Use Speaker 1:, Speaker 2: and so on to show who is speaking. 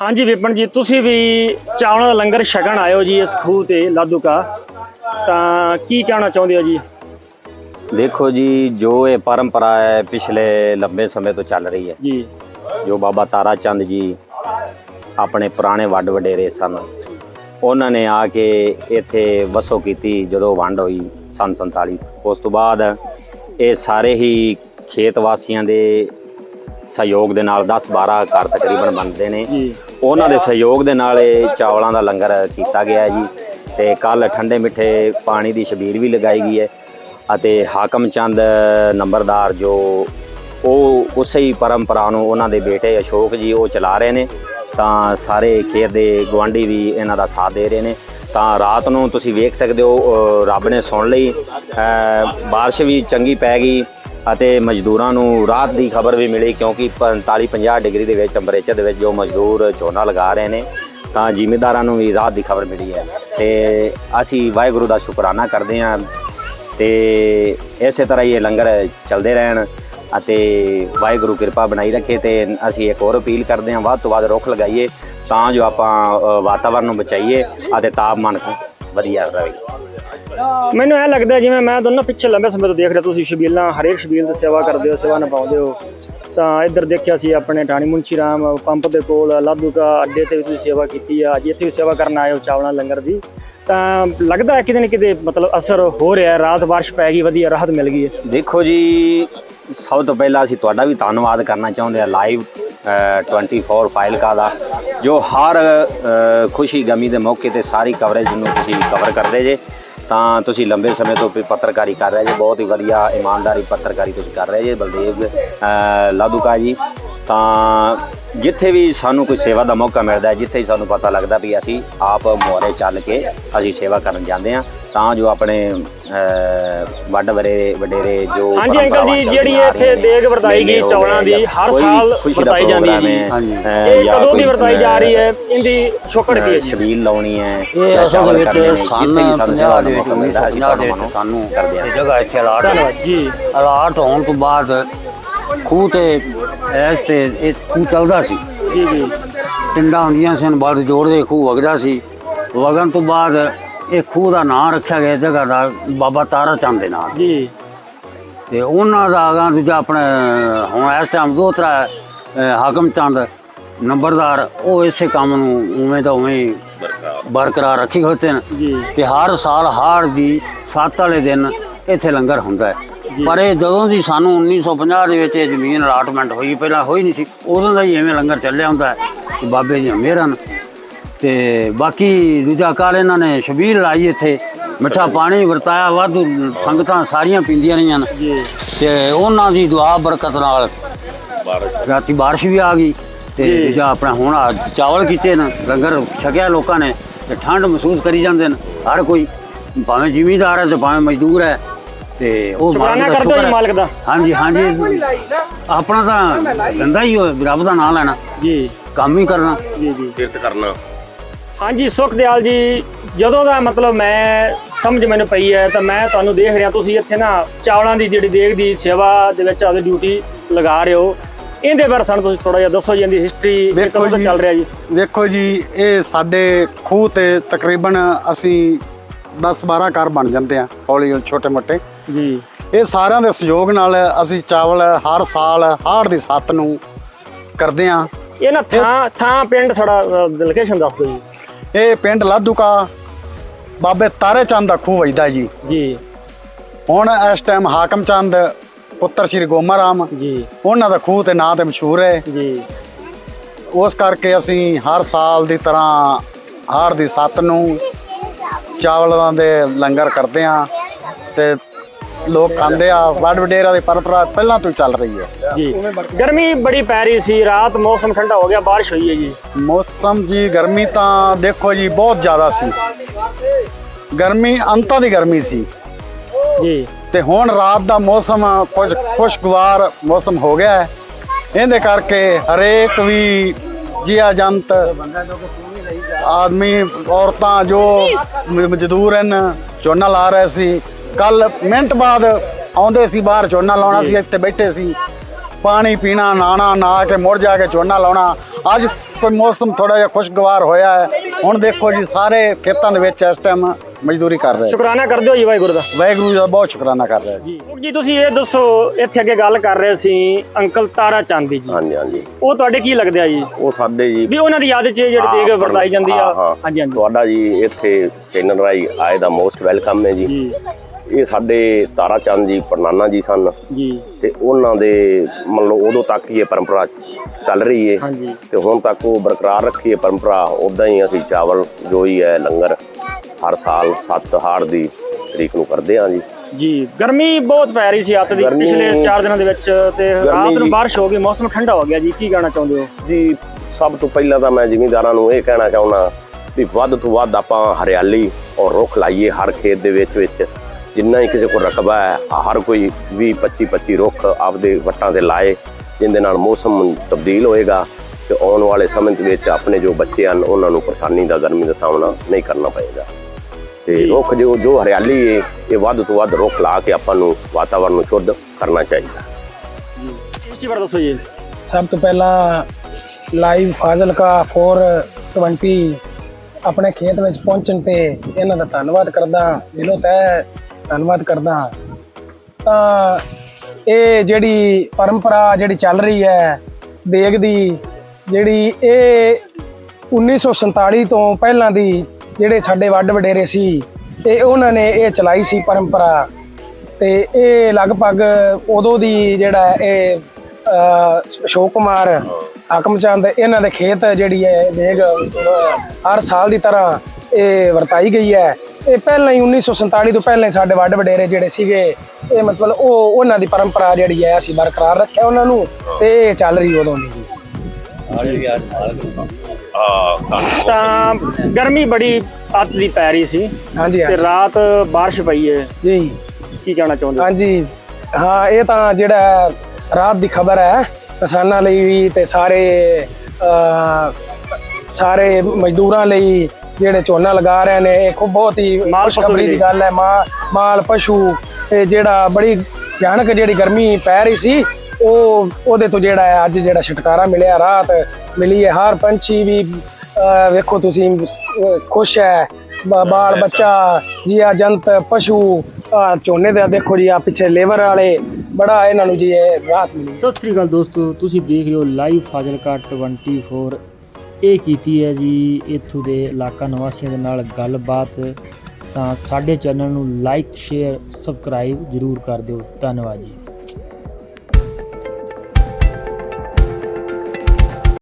Speaker 1: ਹਾਂਜੀ ਵਿਪਨ ਜੀ ਤੁਸੀਂ ਵੀ ਚਾਵਲਾਂ ਦਾ ਲੰਗਰ ਛਕਣ ਆਇਓ ਜੀ ਇਸ ਖੂਹ ਤੇ ਲਾਧੂਕਾ ਤਾਂ ਕੀ ਕਹਿਣਾ ਚਾਹੁੰਦੇ ਹੋ ਜੀ?
Speaker 2: ਦੇਖੋ ਜੀ ਜੋ ਇਹ ਪਰੰਪਰਾ ਹੈ ਪਿਛਲੇ ਲੰਬੇ ਸਮੇਂ ਤੋਂ ਚੱਲ ਰਹੀ ਹੈ।
Speaker 1: ਜੀ।
Speaker 2: ਜੋ ਬਾਬਾ ਤਾਰਾ ਚੰਦ ਜੀ ਆਪਣੇ ਪੁਰਾਣੇ ਵੱਡ ਵਡੇਰੇ ਸਨ ਉਹਨਾਂ ਨੇ ਆ ਕੇ ਇੱਥੇ ਵਸੋ ਕੀਤੀ ਜਦੋਂ ਵੰਡ ਹੋਈ ਸੰਨ 47 ਉਸ ਤੋਂ ਬਾਅਦ ਇਹ ਸਾਰੇ ਹੀ ਖੇਤ ਵਾਸੀਆਂ ਦੇ ਸਹਿਯੋਗ ਦੇ ਨਾਲ 10 12 ਘਰ ਤਕਰੀਬਨ ਬਣਦੇ ਨੇ। ਉਹਨਾਂ ਦੇ ਸਹਿਯੋਗ ਦੇ ਨਾਲ ਇਹ ਚਾਵਲਾਂ ਦਾ ਲੰਗਰ ਕੀਤਾ ਗਿਆ ਜੀ। ਤੇ ਕੱਲ ਠੰਡੇ ਮਿੱਠੇ ਪਾਣੀ ਦੀ ਸ਼ਬੀਰ ਵੀ ਲਗਾਈ ਗਈ ਹੈ ਅਤੇ ਹਾਕਮ ਚੰਦ ਨੰਬਰਦਾਰ ਜੋ ਉਹ ਉਸੇ ਹੀ ਪਰੰਪਰਾ ਨੂੰ ਉਹਨਾਂ ਦੇ ਬੇਟੇ ਅਸ਼ੋਕ ਜੀ ਉਹ ਚਲਾ ਰਹੇ ਨੇ ਤਾਂ ਸਾਰੇ ਖੇਤ ਦੇ ਗਵਾਂਢੀ ਵੀ ਇਹਨਾਂ ਦਾ ਸਾਥ ਦੇ ਰਹੇ ਨੇ। ਤਾਂ ਰਾਤ ਨੂੰ ਤੁਸੀਂ ਵੇਖ ਸਕਦੇ ਹੋ ਰੱਬ ਨੇ ਸੁਣ ਲਈ। ਅ, ਬਾਰਿਸ਼ ਵੀ ਚੰਗੀ ਪੈ ਗਈ। ਅਤੇ ਮਜ਼ਦੂਰਾਂ ਨੂੰ ਰਾਤ ਦੀ ਖਬਰ ਵੀ ਮਿਲੀ ਕਿਉਂਕਿ 45 50 ਡਿਗਰੀ ਦੇ ਵਿੱਚ ਟੈਂਪਰੇਚਰ ਦੇ ਵਿੱਚ ਜੋ ਮਜ਼ਦੂਰ ਝੋਨਾ ਲਗਾ ਰਹੇ ਨੇ, ਤਾਂ ਜ਼ਿਮੀਦਾਰਾਂ ਨੂੰ ਵੀ ਰਾਤ ਦੀ ਖਬਰ ਮਿਲੀ ਹੈ। ਤੇ ਅਸੀਂ ਵਾਹਿਗੁਰੂ ਦਾ ਸ਼ੁਕਰਾਨਾ ਕਰਦੇ ਹਾਂ ਤੇ ਇਸੇ ਤਰ੍ਹਾਂ ਹੀ ਇਹ ਲੰਗਰ ਚੱਲਦੇ ਰਹਿਣ ਅਤੇ ਵਾਹਿਗੁਰੂ ਕਿਰਪਾ ਬਣਾਈ ਰੱਖੇ ਤੇ ਅਸੀਂ ਇੱਕ ਹੋਰ ਅਪੀਲ ਕਰਦੇ ਹਾਂ, ਵੱਧ ਤੋਂ ਵੱਧ ਰੁੱਖ ਲਗਾਈਏ ਤਾਂ ਜੋ ਆਪਾਂ ਵਾਤਾਵਰਨ ਨੂੰ ਬਚਾਈਏ ਅਤੇ ਤਾਪਮਾਨ ਵਧੀਆ ਰਹੇ
Speaker 1: ਮੈਨੂੰ ਇਹ ਲੱਗਦਾ ਜਿਵੇਂ ਮੈਂ ਦੋਨੋਂ ਪਿੱਛੇ ਲੰਬੇ ਸਮੇਂ ਤੋਂ ਦੇਖ ਰਿਹਾ ਤੁਸੀਂ ਸ਼ਬੀਲਾਂ ਹਰੇਕ ਸ਼ਬੀਲ ਦੀ ਸੇਵਾ ਕਰਦੇ ਹੋ ਸੇਵਾ ਨਿਭਾਉਂਦੇ ਹੋ। ਤਾਂ ਇੱਧਰ ਦੇਖਿਆ ਸੀ ਆਪਣੇ ਟਾਣੀ ਮੁੰਸ਼ੀ ਰਾਮ ਪੰਪ ਦੇ ਕੋਲ ਲਾਧੂਕਾ ਅੱਡੇ ਤੇ ਵੀ ਤੁਸੀਂ ਸੇਵਾ ਕੀਤੀ ਆ। ਅੱਜ ਇੱਥੇ ਵੀ ਸੇਵਾ ਕਰਨ ਆਏ ਹੋ ਚਾਵਲਾਂ ਲੰਗਰ ਦੀ। ਤਾਂ ਲੱਗਦਾ ਹੈ ਕਿਤੇ ਨਾ ਕਿਤੇ ਮਤਲਬ ਅਸਰ ਹੋ ਰਿਹਾ ਰਾਤ ਬਾਰਿਸ਼ ਪੈ ਗਈ ਵਧੀਆ ਰਾਹਤ ਮਿਲ ਗਈ ਹੈ।
Speaker 2: ਦੇਖੋ ਜੀ ਸਭ ਤੋਂ ਪਹਿਲਾਂ ਅਸੀਂ ਤੁਹਾਡਾ ਵੀ ਧੰਨਵਾਦ ਕਰਨਾ ਚਾਹੁੰਦੇ ਹਾਂ ਲਾਈਵ 24 ਫਾਈਲ ਦਾ, ਜੋ ਹਰ ਖੁਸ਼ੀ ਗਮੀ ਦੇ ਮੌਕੇ ਤੇ ਸਾਰੀ ਕਵਰੇਜ ਨੂੰ ਤੁਸੀਂ ਕਵਰ ਕਰਦੇ ਜੇ, ਤਾਂ ਤੁਸੀਂ ਲੰਬੇ ਸਮੇਂ ਤੋਂ ਪੱਤਰਕਾਰੀ ਕਰ ਰਹੇ ਜੇ, ਬਹੁਤ ਹੀ ਵਧੀਆ ਇਮਾਨਦਾਰੀ ਪੱਤਰਕਾਰੀ ਤੁਸੀਂ ਕਰ ਰਹੇ ਜੇ, ਬਲਦੇਵ ਲਾਦੂਕਾ ਜੀ। ਤਾਂ ਜਿੱਥੇ ਵੀ ਸਾਨੂੰ ਕੋਈ ਸੇਵਾ ਦਾ ਮੌਕਾ ਮਿਲਦਾ ਹੈ ਜਿੱਥੇ ਹੀ ਸਾਨੂੰ ਪਤਾ ਲੱਗਦਾ ਵੀ ਅਸੀਂ ਆਪ ਮੁਹਰੇ ਚੱਲ ਕੇ ਅਸੀਂ ਸੇਵਾ ਕਰਨ ਜਾਂਦੇ ਹਾਂ ਤਾਂ ਜੋ ਆਪਣੇ ਵੱਡ ਵਰੇ ਵਡੇਰੇ ਜੋ
Speaker 1: ਹਾਂਜੀ ਅੰਕਲ ਜੀ ਜਿਹੜੀ
Speaker 2: ਆ
Speaker 1: ਇੱਥੇ ਦੇਗ ਵਰਤਾਈ ਗਈ ਚੌਲਾਂ ਦੀ ਹਰ
Speaker 2: ਵੀ
Speaker 1: ਸਾਲ ਵਰਤਾਈ ਜਾਂਦੀ
Speaker 2: ਹੈ,
Speaker 1: ਇਹ ਕਦੋਂ ਦੀ ਵਰਤਾਈ ਜਾ ਰਹੀ ਹੈ? ਇਹਦੀ ਛੋਕੜ ਕੀ ਹੈ ਜੀ?
Speaker 2: ਛਬੀਲ ਲਾਉਣੀ ਹੈ
Speaker 3: ਇਹ ਅਸਲ ਵਿੱਚ ਸਨ
Speaker 2: ਜਿੱਥੇ ਵੀ ਸਾਨੂੰ ਸੇਵਾ
Speaker 3: 50
Speaker 2: ਦਾ
Speaker 3: ਵਿੱਚ
Speaker 2: ਮੌਕਾ ਮਿਲਦਾ ਅਸੀਂ
Speaker 3: 1950 ਦੇ ਵਿੱਚ ਸਾਨੂੰ
Speaker 2: ਕਰਦੇ
Speaker 3: ਇਹ ਜਗ੍ਹਾ ਇੱਥੇ ਅਲਾਟ
Speaker 1: ਜੀ।
Speaker 3: ਅਲਾਟ ਹੋਣ ਤੋਂ ਬਾਅਦ ਖੂਹ ਤੇ ਐਸ ਤੇ ਇਹ ਖੂਹ ਚੱਲਦਾ ਸੀ।
Speaker 1: ਜੀ ਜੀ।
Speaker 3: ਟਿੰਡਾਂ ਹੁੰਦੀਆਂ ਸਨ ਬਾੜ ਜੋੜਦੇ ਖੂਹ ਵਗਦਾ ਸੀ। ਵਗਣ ਤੋਂ ਬਾਅਦ ਇਹ ਖੂਹ ਦਾ ਨਾਂ ਰੱਖਿਆ ਗਿਆ ਜਗ੍ਹਾ ਦਾ ਬਾਬਾ ਤਾਰਾ ਚੰਦ ਦੇ ਨਾਲ
Speaker 1: ਜੀ।
Speaker 3: ਤੇ ਉਹਨਾਂ ਦਾ ਅਗਾਂ ਦੂਜਾ ਆਪਣੇ ਹੁਣ ਇਸ ਟਾਈਮ ਦੋਤਰਾ ਹਾਕਮ ਚੰਦ ਨੰਬਰਦਾਰ ਉਹ ਇਸੇ ਕੰਮ ਨੂੰ ਉਵੇਂ ਤਾਂ ਉਵੇਂ ਬਰਕਰਾਰ ਰੱਖੀ ਹੋਤੇ ਨੇ ਤੇ ਹਰ ਸਾਲ ਹਾੜ ਦੀ ਸੱਤ ਵਾਲੇ ਦਿਨ ਇੱਥੇ ਲੰਗਰ ਹੁੰਦਾ ਹੈ। ਪਰ ਇਹ ਜਦੋਂ ਦੀ ਸਾਨੂੰ 1950 ਦੇ ਵਿੱਚ ਇਹ ਜ਼ਮੀਨ ਅਲਾਟਮੈਂਟ ਹੋਈ ਪਹਿਲਾਂ ਹੋਈ ਨਹੀਂ ਸੀ ਉਦੋਂ ਦਾ ਹੀ ਐਵੇਂ ਲੰਗਰ ਚੱਲਿਆ ਹੁੰਦਾ ਹੈ ਤੇ ਬਾਬੇ ਦੀਆਂ ਮਿਹਰਾਂ ਨਾਲ। ਤੇ ਬਾਕੀ ਦੂਜਾ ਕਾਲ ਇਹਨਾਂ ਨੇ ਛਬੀਲ ਲਾਈ ਇੱਥੇ ਮਿੱਠਾ ਪਾਣੀ ਵਰਤਾਇਆ ਵਾਧੂ ਸੰਗਤਾਂ ਸਾਰੀਆਂ ਪੀਂਦੀਆਂ ਰਹੀਆਂ ਨੇ। ਤੇ ਉਹਨਾਂ ਦੀ ਦੁਆ ਬਰਕਤ ਨਾਲ ਰਾਤੀ ਬਾਰਿਸ਼ ਵੀ ਆ ਗਈ। ਤੇ। ਦੂਜਾ ਆਪਣਾ ਹੁਣ ਅੱਜ ਚਾਵਲ ਕੀਤੇ ਨੇ ਲੰਗਰ ਛਕਿਆ ਲੋਕਾਂ ਨੇ ਤੇ ਠੰਡ ਮਹਿਸੂਸ ਕਰੀ ਜਾਂਦੇ ਨੇ ਹਰ ਕੋਈ। ਭਾਵੇਂ ਜ਼ਿਮੀਂਦਾਰ ਹੈ ਤੇ ਭਾਵੇਂ ਮਜ਼ਦੂਰ ਹੈ ਤੇ ਉਹ
Speaker 1: ਸ਼ੁਕਰਾਨਾ
Speaker 3: ਮਾਲਕ ਦਾ
Speaker 1: ਕਰਦੇ ਹੋ
Speaker 3: ਸ਼ੁਕਰ
Speaker 1: ਜੀ
Speaker 3: ਹੈ।
Speaker 1: ਮਾਲਕ ਦਾ।
Speaker 3: ਹਾਂਜੀ ਹਾਂਜੀ। ਆਪਣਾ ਤਾਂ ਧੰਦਾ ਹੀ ਹੋਇਆ, ਰੱਬ ਦਾ ਨਾਮ ਲੈਣਾ।
Speaker 1: ਜੀ।
Speaker 3: ਕੰਮ ਹੀ ਕਰਨਾ।
Speaker 1: ਜੀ ਜੀ।
Speaker 2: ਕਿਰਤ ਕਰਨਾ।
Speaker 1: ਹਾਂਜੀ ਸੁਖਦਿਆਲ ਜੀ ਜਦੋਂ ਦਾ ਮਤਲਬ ਮੈਂ ਸਮਝ ਮੈਨੂੰ ਪਈ ਹੈ ਤਾਂ ਮੈਂ ਤੁਹਾਨੂੰ ਦੇਖ ਰਿਹਾ ਤੁਸੀਂ ਇੱਥੇ ਨਾ ਚਾਵਲਾਂ ਦੀ ਜਿਹੜੀ ਦੇਗ ਦੀ ਸੇਵਾ ਦੇ ਵਿੱਚ ਆਪਣੀ ਡਿਊਟੀ ਲਗਾ ਰਹੇ ਹੋ। ਇਹਦੇ ਬਾਰੇ ਸਾਨੂੰ ਤੁਸੀਂ ਥੋੜਾ ਜਿਹਾ ਦੱਸੋ ਜੀ ਇਹਦੀ ਹਿਸਟਰੀ
Speaker 4: ਵੇਖੋ
Speaker 1: ਕਦੋਂ ਤੋਂ
Speaker 4: ਜੀ।
Speaker 1: ਚੱਲ ਰਿਹਾ ਜੀ?
Speaker 4: ਵੇਖੋ ਜੀ ਇਹ ਸਾਡੇ ਖੂਹ ਤੇ ਤਕਰੀਬਨ ਅਸੀਂ 10-12 ਘਰ ਬਣ ਜਾਂਦੇ ਆ ਹੌਲੀ ਹੌਲੀ ਛੋਟੇ ਮੋਟੇ।
Speaker 1: ਜੀ।
Speaker 4: ਇਹ ਸਾਰਿਆਂ ਦੇ ਸਹਿਯੋਗ ਨਾਲ ਅਸੀਂ ਚਾਵਲ ਹਰ ਸਾਲ ਹਾੜ ਦੀ ਸੱਤ ਨੂੰ ਕਰਦੇ ਆ
Speaker 1: ਇਹ ਨਾ ਥਾਂ ਥਾਂ ਪਿੰਡ ਸਾਡਾ ਲੋਕੇਸ਼ਨ ਦੱਸ ਦਿਓ ਜੀ।
Speaker 4: ਇਹ ਪਿੰਡ ਲਾਧੂਕਾ ਬਾਬੇ ਤਾਰੇ ਚੰਦ ਦਾ ਖੂਹ ਵਜਦਾ ਜੀ।
Speaker 1: ਜੀ।
Speaker 4: ਹੁਣ ਇਸ ਟਾਈਮ ਹਾਕਮ ਚੰਦ ਪੁੱਤਰ ਸ਼੍ਰੀ ਗੋਮਾ ਰਾਮ
Speaker 1: ਜੀ।
Speaker 4: ਉਹਨਾਂ ਦਾ ਖੂਹ ਤੇ ਨਾਂ ਤੇ ਮਸ਼ਹੂਰ ਹੈ।
Speaker 1: ਜੀ।
Speaker 4: ਉਸ ਕਰਕੇ ਅਸੀਂ ਹਰ ਸਾਲ ਦੀ ਤਰ੍ਹਾਂ ਹਾੜ ਦੀ ਸੱਤ ਨੂੰ ਚਾਵਲਾਂ ਦੇ ਲੰਗਰ ਕਰਦੇ ਆ ਤੇ ਲੋਕ ਖਾਂਦੇ ਆ ਵੱਡ ਵਡੇਰਾ ਦੀ ਪਰੰਪਰਾ ਪਹਿਲਾਂ ਤੋਂ ਚੱਲ ਰਹੀ ਹੈ।
Speaker 1: ਜੀ। ਗਰਮੀ ਬੜੀ ਪੈ ਰਹੀ ਸੀ ਰਾਤ ਮੌਸਮ ਠੰਡਾ ਹੋ ਗਿਆ ਬਾਰਿਸ਼ ਹੋਈ ਹੈ ਜੀ।
Speaker 4: ਮੌਸਮ ਜੀ ਗਰਮੀ ਤਾਂ ਦੇਖੋ ਜੀ ਬਹੁਤ ਜ਼ਿਆਦਾ ਸੀ। ਗਰਮੀ ਅੰਤਾਂ ਦੀ ਗਰਮੀ ਸੀ।
Speaker 1: ਜੀ।
Speaker 4: ਤੇ ਹੁਣ ਰਾਤ ਦਾ ਮੌਸਮ ਕੁਝ ਖੁਸ਼ਗਵਾਰ ਮੌਸਮ ਹੋ ਗਿਆ ਹੈ। ਇਹਦੇ ਕਰਕੇ ਹਰੇਕ ਵੀ ਜੀਆ ਜੰਤ ਆਦਮੀ ਔਰਤਾਂ ਜੋ ਮਜ਼ਦੂਰ ਹਨ ਝੋਨਾ ਲਾ ਰਹੇ ਸੀ ਕੱਲ ਮਿੰਟ ਬਾਅਦ ਆਉਂਦੇ ਸੀ ਬਾਹਰ ਝੋਨਾ ਲਾਉਣਾ ਸੀ ਇੱਥੇ ਬੈਠੇ ਸੀ। ਪਾਣੀ ਪੀਣਾ ਨਾਣਾ ਨਾ ਕੇ ਮੁੜ ਜਾ ਕੇ ਝੋਨਾ ਲਾਉਣਾ। ਅੱਜ ਕੋਈ ਮੌਸਮ ਥੋੜਾ ਜਿਹਾ ਖੁਸ਼ਗਵਾਰ ਹੋਇਆ ਹੈ। ਹੁਣ ਦੇਖੋ ਜੀ ਸਾਰੇ ਖੇਤਾਂ ਦੇ ਵਿੱਚ ਇਸ ਟਾਈਮ ਮਜ਼ਦੂਰੀ ਕਰ ਰਹੇ।
Speaker 1: ਸ਼ੁਕਰਾਨਾ ਕਰਦੇ ਹੋ ਜੀ ਵਾਹਿਗੁਰੂ ਦਾ।
Speaker 4: ਵਾਹਿਗੁਰੂ ਦਾ ਬਹੁਤ ਸ਼ੁਕਰਾਨਾ ਕਰ ਰਹੇ
Speaker 1: ਜੀ। ਜੀ। ਤੁਸੀਂ ਇਹ ਦੱਸੋ ਇੱਥੇ ਅੱਗੇ ਗੱਲ ਕਰ ਰਹੇ ਸੀ ਅੰਕਲ ਤਾਰਾ ਚਾਂਦੀ ਜੀ।
Speaker 5: ਹਾਂਜੀ ਹਾਂਜੀ।
Speaker 1: ਉਹ ਤੁਹਾਡੇ ਕੀ ਲੱਗਦੇ ਆ ਜੀ?
Speaker 5: ਉਹ ਸਾਡੇ ਜੀ
Speaker 1: ਵੀ ਉਹਨਾਂ ਦੀ ਯਾਦ 'ਚ ਜਿਹੜੀ ਦੇਗ ਵਰਤਾਈ ਜਾਂਦੀ ਆ।
Speaker 5: ਹਾਂ, ਹਾਂ।
Speaker 1: ਹਾਂਜੀ ਹਾਂਜੀ।
Speaker 5: ਤੁਹਾਡਾ ਜੀ ਇੱਥੇ ਚੈਨਲ ਰਾਈ ਆਏ ਦਾ ਮੋਸਟ ਵੈਲਕਮ ਹੈ ਜੀ।
Speaker 1: ਜੀ।
Speaker 5: ਇਹ ਸਾਡੇ ਤਾਰਾ ਚੰਦ ਜੀ ਪਰਨਾਨਾ ਜੀ ਸਨ।
Speaker 1: ਜੀ।
Speaker 5: ਤੇ ਉਹਨਾਂ ਦੇ ਮੰਨ ਲਓ ਉਦੋਂ ਤੱਕ ਹੀ ਇਹ ਪਰੰਪਰਾ ਚੱਲ ਰਹੀ ਹੈ
Speaker 1: ਹਾਂਜੀ।
Speaker 5: ਤੇ ਹੁਣ ਤੱਕ ਉਹ ਬਰਕਰਾਰ ਰੱਖੀ ਹੈ ਪਰੰਪਰਾ। ਉਦਾਂ ਹੀ ਅਸੀਂ ਚਾਵਲ ਜੋ ਹੀ ਹੈ ਲੰਗਰ ਹਰ ਸਾਲ ਸੱਤ ਹਾੜ ਦੀ ਤਰੀਕ ਨੂੰ ਕਰਦੇ ਹਾਂ ਜੀ।
Speaker 1: ਜੀ ਗਰਮੀ ਬਹੁਤ ਪੈ ਰਹੀ ਸੀ ਅੱਤ ਦੀ ਪਿਛਲੇ 4 ਦਿਨਾਂ ਦੇ ਵਿੱਚ। ਤੇ ਰਾਤ ਨੂੰ ਬਾਰਿਸ਼ ਹੋ ਗਈ ਮੌਸਮ ਠੰਡਾ ਹੋ ਗਿਆ ਜੀ। ਕੀ ਕਹਿਣਾ ਚਾਹੁੰਦੇ ਹੋ?
Speaker 5: ਜੀ ਸਭ ਤੋਂ ਪਹਿਲਾਂ ਤਾਂ ਮੈਂ ਜ਼ਿਮੀਂਦਾਰਾਂ ਨੂੰ ਇਹ ਕਹਿਣਾ ਚਾਹੁੰਦਾ ਵੀ ਵੱਧ ਤੋਂ ਵੱਧ ਆਪਾਂ ਹਰਿਆਲੀ ਔਰ ਰੁੱਖ ਲਾਈਏ ਹਰ ਖੇਤ ਦੇ ਵਿੱਚ ਵਿੱਚ। ਜਿੰਨਾ ਹੀ ਕਿਸੇ ਕੋਲ ਰਕਬਾ ਹੈ ਹਰ ਕੋਈ 20 25 25 ਰੁੱਖ ਆਪਦੇ ਵੱਟਾਂ ਤੇ ਲਾਏ ਜਿੰਦੇ ਨਾਲ ਮੌਸਮ ਤਬਦੀਲ ਹੋਏਗਾ ਤੇ ਆਉਣ ਵਾਲੇ ਸਮੇਂ ਦੇ ਵਿੱਚ ਆਪਣੇ ਜੋ ਬੱਚੇ ਹਨ ਉਹਨਾਂ ਨੂੰ ਪਰੇਸ਼ਾਨੀ ਦਾ ਗਰਮੀ ਦਾ ਸਾਹਮਣਾ ਨਹੀਂ ਕਰਨਾ ਪਏਗਾ। ਤੇ ਰੁੱਖ ਜੋ ਜੋ ਹਰਿਆਲੀ ਹੈ ਇਹ ਵੱਧ ਤੋਂ ਵੱਧ ਰੁੱਖ ਲਾ ਕੇ ਆਪਾਂ ਨੂੰ ਵਾਤਾਵਰਨ ਨੂੰ ਸ਼ੁੱਧ ਕਰਨਾ ਚਾਹੀਦਾ।
Speaker 1: ਇਸ ਚੀਜ਼ ਬਾਰੇ ਦੱਸੋ ਜੀ।
Speaker 6: ਸਭ ਤੋਂ ਪਹਿਲਾਂ ਲਾਈਵ ਫਾਜ਼ਿਲਕਾ 420 ਆਪਣੇ ਖੇਤ ਵਿੱਚ ਪਹੁੰਚਣ ਤੇ ਇਹਨਾਂ ਦਾ ਧੰਨਵਾਦ ਕਰਦਾ। ਦਿਲੋਂ ਤਹਿ ਧੰਨਵਾਦ ਕਰਦਾ ਹਾਂ। ਤਾਂ ਇਹ ਜਿਹੜੀ ਪਰੰਪਰਾ ਜਿਹੜੀ ਚੱਲ ਰਹੀ ਹੈ, ਦੇਗ ਦੀ, ਜਿਹੜੀ ਇਹ 1947 ਤੋਂ ਪਹਿਲਾਂ ਦੀ ਜਿਹੜੇ ਸਾਡੇ ਵੱਡ ਵਡੇਰੇ ਸੀ, ਤੇ ਉਹਨਾਂ ਨੇ ਇਹ ਚਲਾਈ ਸੀ ਪਰੰਪਰਾ। ਤੇ ਇਹ ਲਗਭਗ ਉਦੋਂ ਦੀ ਜਿਹੜਾ ਇਹ ਅਸ਼ੋਕ ਕੁਮਾਰ, ਹਾਕਮ ਚੰਦ, ਇਹਨਾਂ ਦੇ ਖੇਤ ਜਿਹੜੀ ਹੈ, ਦੇਗ ਹਰ ਸਾਲ ਦੀ ਤਰ੍ਹਾਂ ਇਹ ਵਰਤਾਈ ਗਈ ਹੈ। ਇਹ ਪਹਿਲਾਂ ਹੀ 1947 ਤੋਂ ਪਹਿਲਾਂ ਹੀ ਸਾਡੇ ਵੱਡ ਵਡੇਰੇ ਜਿਹੜੇ ਸੀਗੇ ਇਹ ਮਤਲਬ ਉਹ ਉਹਨਾਂ ਦੀ ਪਰੰਪਰਾ ਜਿਹੜੀ ਹੈ ਅਸੀਂ ਬਰਕਰਾਰ ਰੱਖਿਆ ਉਹਨਾਂ ਨੂੰ ਤੇ ਇਹ ਚੱਲ ਰਹੀ ਉਦੋਂ ਦੀ ਜੀ।
Speaker 1: ਤਾਂ ਗਰਮੀ ਬੜੀ ਅੱਤ ਦੀ ਪੈ ਰਹੀ ਸੀ
Speaker 6: ਹਾਂਜੀ
Speaker 1: ਤੇ ਰਾਤ ਬਾਰਿਸ਼ ਪਈ ਹੈ।
Speaker 6: ਜੀ।
Speaker 1: ਕੀ ਕਹਿਣਾ ਚਾਹੁੰਦੇ
Speaker 6: ਹਾਂਜੀ। ਹਾਂ ਇਹ ਤਾਂ ਜਿਹੜਾ ਰਾਤ ਦੀ ਖਬਰ ਹੈ ਕਿਸਾਨਾਂ ਲਈ ਵੀ ਤੇ ਸਾਰੇ ਸਾਰੇ ਮਜ਼ਦੂਰਾਂ ਲਈ ਜਿਹੜੇ ਝੋਨਾ ਲਗਾ ਰਹੇ ਨੇ ਇਹ ਖੂਬ ਬਹੁਤ ਹੀ
Speaker 1: ਮਾਲ
Speaker 6: ਖੁਸ਼ਖਬਰੀ
Speaker 1: ਪਸ਼ੂ
Speaker 6: ਦੀ ਗੱਲ ਹੈ ਮਾਲ ਮਾਲ ਪਸ਼ੂ ਇਹ ਜਿਹੜਾ ਬੜੀ ਭਿਆਨਕ ਜਿਹੜੀ ਗਰਮੀ ਪੈ ਰਹੀ ਸੀ ਉਹ ਉਹਦੇ ਤੋਂ ਜਿਹੜਾ ਹੈ ਅੱਜ ਜਿਹੜਾ ਛੁਟਕਾਰਾ ਮਿਲਿਆ ਰਾਤ ਮਿਲੀ ਹੈ ਹਰ ਪੰਛੀ ਵੀ ਵੇਖੋ ਤੁਸੀਂ ਖੁਸ਼ ਹੈ ਬਾਲ ਬੱਚਾ ਜੀਆ ਜੰਤ ਪਸ਼ੂ ਝੋਨੇ ਦਾ ਦੇਖੋ ਜੀ ਆ ਪਿੱਛੇ ਲੇਬਰ ਵਾਲੇ ਬੜਾ ਇਹਨਾਂ ਨੂੰ ਜੀ ਇਹ ਰਾਹਤ ਮਿਲੀ।
Speaker 1: ਸਤਿ ਸ੍ਰੀ ਅਕਾਲ ਦੋਸਤੋ ਤੁਸੀਂ ਦੇਖ ਰਹੇ ਹੋ ਲਾਈਵ ਫਾਜ਼ਿਲਕਾ 24 ਇਹ ਕੀਤੀ ਹੈ ਜੀ, ਇੱਥੋਂ ਦੇ ਇਲਾਕਾ ਨਿਵਾਸੀਆਂ ਦੇ ਨਾਲ ਗੱਲਬਾਤ। ਤਾਂ ਸਾਡੇ ਚੈਨਲ ਨੂੰ ਲਾਈਕ, ਸ਼ੇਅਰ, ਸਬਸਕ੍ਰਾਈਬ ਜਰੂਰ ਕਰ ਦਿਓ। ਧੰਨਵਾਦ ਜੀ।